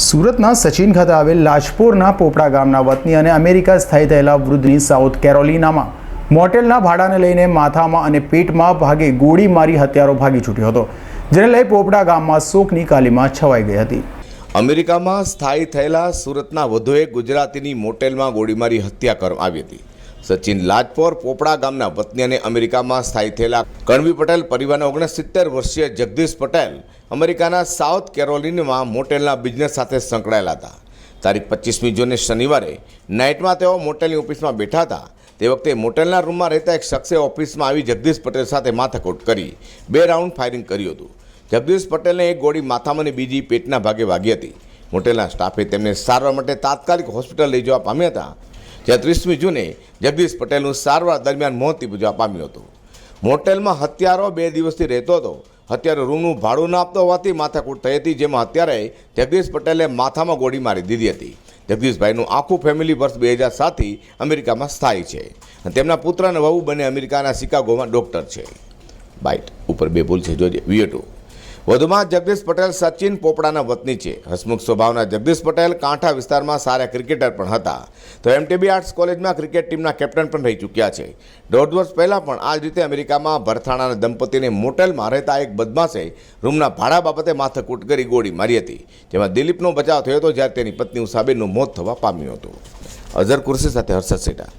સુરતના સચિન ખાતે આવેલ લાજપોરના પોપડા ગામના વતની અને અમેરિકા સ્થાયી થયેલા વૃદ્ધની સાઉથ કેરોલિનામાં મોટેલના ભાડાને લઈને માથામાં અને પેટમાં ભાગે ગોળી મારી હત્યારો ભાગી છૂટ્યો હતો, જેને લઈ પોપડા ગામમાં શોકની કાલીમાં છવાઈ ગઈ હતી. અમેરિકામાં સ્થાયી થયેલા સુરતના વધુ એક ગુજરાતીની મોટેલમાં ગોળીમારી હત્યા કરવામાં આવી હતી. સચિન લાજપોર પોપડા ગામના વતની અને અમેરિકામાં સ્થાયી થયેલા કણવી પટેલ પરિવારના ઓગણસિત્તેર વર્ષીય જગદીશ પટેલ અમેરિકાના સાઉથ કેરોલિનમાં મોટેલના બિઝનેસ સાથે સંકળાયેલા હતા. તારીખ પચીસમી જૂને શનિવારે નાઇટમાં તેઓ મોટેલની ઓફિસમાં બેઠા હતા. તે વખતે મોટેલના રૂમમાં રહેતા એક શખ્સે ઓફિસમાં આવી જગદીશ પટેલ સાથે માથાકૂટ કરી બે રાઉન્ડ ફાયરિંગ કર્યું હતું. જગદીશ પટેલને એક ગોળી માથામાં અને બીજી પેટના ભાગે વાગી હતી. મોટેલના સ્ટાફે તેમને સારવાર માટે તાત્કાલિક હોસ્પિટલ લઈ જવા પામ્યા હતા. જ્યાં જૂને જગદીશ પટેલનું સારવાર દરમિયાન મોત નીપજવા પામ્યું હતું. મોટેલમાં હત્યારો બે દિવસથી રહેતો હતો. હત્યારો રૂમનું ભાડું ન આપતો હોવાથી માથાકૂટ થઈ હતી, જેમાં અત્યારે જગદીશ પટેલે માથામાં ગોળી મારી દીધી હતી. જગદીશભાઈનું આખું ફેમિલી વર્ષ બે હજાર સાતથી અમેરિકામાં સ્થાયી છે. તેમના પુત્ર અને વહુ બંને અમેરિકાના શિકાગોમાં ડૉક્ટર છે. બાઇટ ઉપર બે ભૂલ છે, જોજે. વીએ ટુ વધુમાં જગદીશ પટેલ સચિન પોપડાના વતની છે. હસમુખ સ્વભાવના જગદીશ પટેલ કાંઠા વિસ્તારમાં સારા ક્રિકેટર પણ હતા. તો એમટીબી આર્ટ્સ કોલેજમાં ક્રિકેટ ટીમના કેપ્ટન પણ રહી ચૂક્યા છે. દોઢ વર્ષ પહેલાં પણ આ જ રીતે અમેરિકામાં ભરથાણાના દંપતીને મોટેલમાં રહેતા એક બદમાશે રૂમના ભાડા બાબતે માથાકૂટ કરી ગોળી મારી હતી. જેમાં દિલીપનો બચાવ થયો હતો જ્યારે તેની પત્ની ઉષાબેનનું મોત થવા પામ્યું હતું. અઝર કુર્સી સાથે હર્ષદ સેટા.